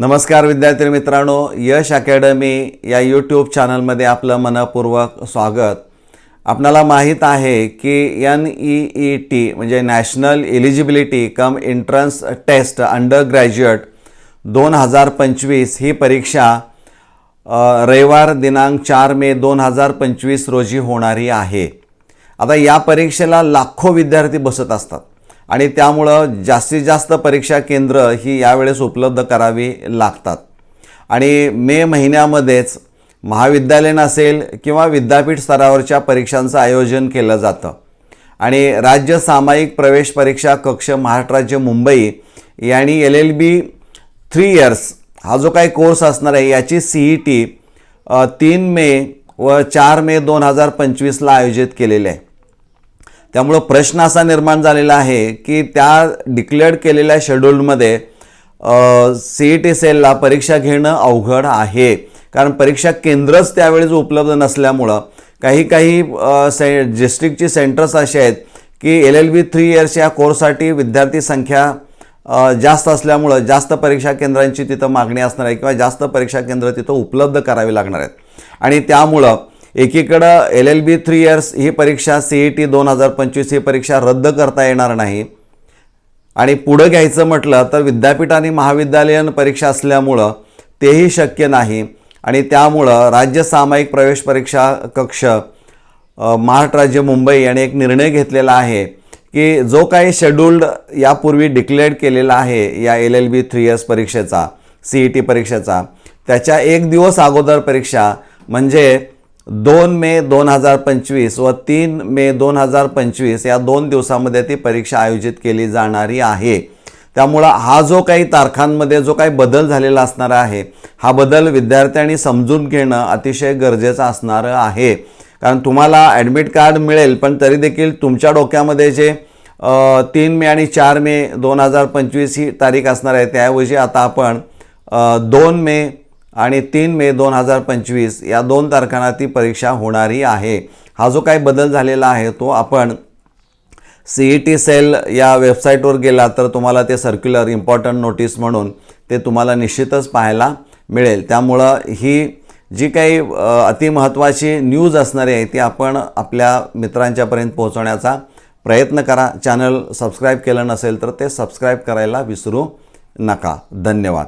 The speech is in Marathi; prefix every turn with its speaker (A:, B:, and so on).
A: नमस्कार विद्यार्थी मित्रांनो यश अकॅडमी या यूट्यूब चॅनलमध्ये आपलं मनपूर्वक स्वागत. आपणाला माहीत आहे की एन ई ई टी म्हणजे national eligibility cum entrance test undergraduate दोन हजार पंचवीस ही परीक्षा रविवार दिनांक चार मे दोन हजार पंचवीस रोजी होणारी आहे. आता या परीक्षेला लाखो विद्यार्थी बसत असतात. आणि त्यामुळं जास्तीत जास्त परीक्षा केंद्र ही यावेळेस उपलब्ध करावी लागतात. आणि मे महिन्यामध्येच महाविद्यालयीन असेल किंवा विद्यापीठ स्तरावरच्या परीक्षांचं आयोजन केलं जातं. आणि राज्य सामायिक प्रवेश परीक्षा कक्ष महाराष्ट्र राज्य मुंबई यांनी L L B three years हा जो काही कोर्स असणार आहे याची सी ई टी तीन मे व चार मे दोन हजार पंचवीसला आयोजित केलेली आहे. त्यामुळं प्रश्न असा निर्माण झालेला आहे की त्या डिक्लेअर्ड केलेल्या शेड्यूलमध्ये सी ई टी सेलला परीक्षा घेणं अवघड आहे. कारण परीक्षा केंद्रच त्यावेळेस उपलब्ध नसल्यामुळं काही काही से डिस्ट्रिक्टची सेंटर्स असे आहेत की L L B three years या कोर्ससाठी विद्यार्थी संख्या जास्त असल्यामुळं जास्त परीक्षा केंद्रांची तिथं मागणी असणार आहे किंवा जास्त परीक्षा केंद्र तिथं उपलब्ध करावी लागणार आहेत. आणि त्यामुळं एकीकडं L L B three years ही परीक्षा सी ई टी दोन हजार पंचवीस ही परीक्षा रद्द करता येणार नाही. आणि पुढं घ्यायचं म्हटलं तर विद्यापीठ आणि महाविद्यालयीन परीक्षा असल्यामुळं तेही शक्य नाही. आणि त्यामुळं राज्य सामायिक प्रवेश परीक्षा कक्ष महाराष्ट्र राज्य मुंबई यांनी एक निर्णय घेतलेला आहे की जो काही शेड्यूल्ड यापूर्वी डिक्लेअर्ड केलेला आहे या L L B three years परीक्षेचा सी ई टी परीक्षेचा त्याच्या एक दिवस अगोदर परीक्षा म्हणजे दोन मे दोन हजार पंचवीस व तीन मे दोन हजार पंचवीस या दोन दिवसामध्ये ती परीक्षा आयोजित केली जाणारी आहे. त्यामुळं हा जो काही तारखांमध्ये जो काही बदल झालेला असणार आहे हा बदल विद्यार्थ्यांनी समजून घेणं अतिशय गरजेचं असणार आहे. कारण तुम्हाला ॲडमिट कार्ड मिळेल पण तरी देखील तुमच्या डोक्यामध्ये जे तीन मे आणि चार मे दोन हजार पंचवीस ही तारीख असणार आहे त्याऐवजी आता आपण दोन मे आणि तीन मे दोन हजार पंचवीस या दोन तारखांना ती परीक्षा होणारी आहे. हा जो काही बदल झालेला आहे तो आपण सी ई टी सेल या वेबसाईटवर गेला तर तुम्हाला ते सर्क्युलर इम्पॉर्टंट नोटीस म्हणून ते तुम्हाला निश्चितच पाहायला मिळेल. त्यामुळं ही जी काही अतिमहत्त्वाची न्यूज असणारी आहे ती आपण आपल्या मित्रांच्यापर्यंत पोहोचवण्याचा प्रयत्न करा. चॅनल सबस्क्राईब केलं नसेल तर ते सबस्क्राईब करायला विसरू नका. धन्यवाद.